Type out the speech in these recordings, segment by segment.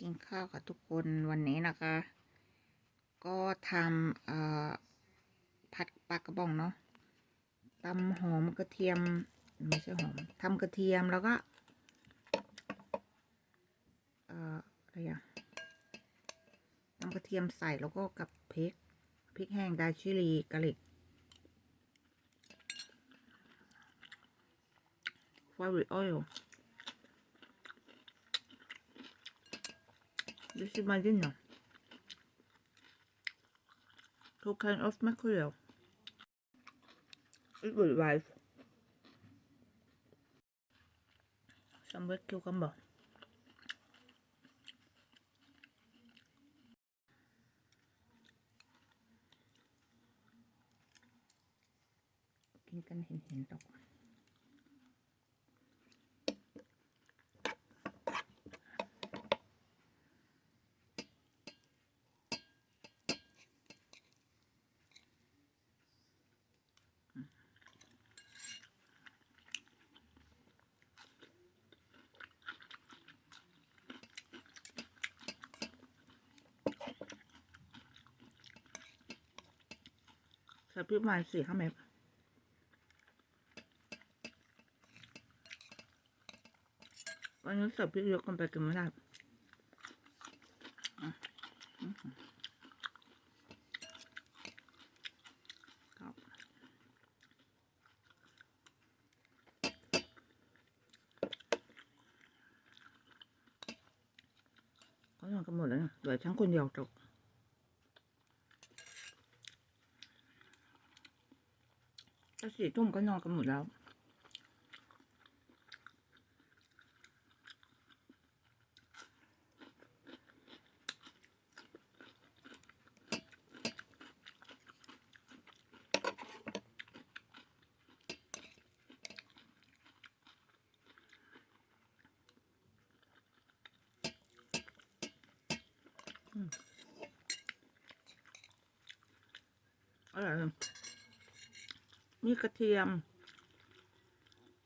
กินข้าวกับทุกคนวันนี้นะคะ ก็ทำเอ่อผัดปลากระป๋องเนาะตำหอมกระเทียมไม่ใช่หอมทำกระเทียมแล้วก็เอ่ออะไรอะตำกระเทียมใส่แล้วก็กับพริกพริกแห้งดาชิลีกะหรี่ฟาริโอ This is my dinner. Cocaine off my career. It will arrive. Some red cucumber. Kinkan hin hin dog. ใส่พริกประมาณสี่ห้าเม็ดวันนี้ใส่พริกเยอะกันไปกินไม่ได้อะอื้อหือครับเขานอนกันหมดแล้วนี่ยเหลือฉันคนเดียวจบ จะสี่ทุ่มก็นอนกันหมดแล้วอืมอร่อยเลย มีกระเทียม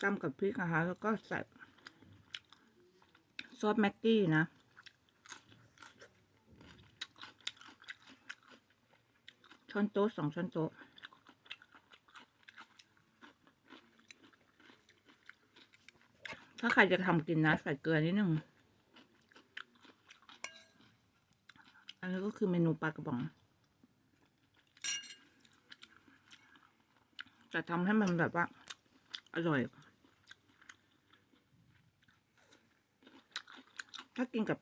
ตำกับพริกนะคะ แล้วก็ใส่ซอสแม็กกี้นะ ช้อนโต๊ะสองช้อนโต๊ะถ้าใครจะทำกินนะ ใส่เกลือนิดนึง อันนี้ก็คือเมนูปลากระป๋อง จะทำให้มันแบบว่า อร่อย ถ้ากินกับ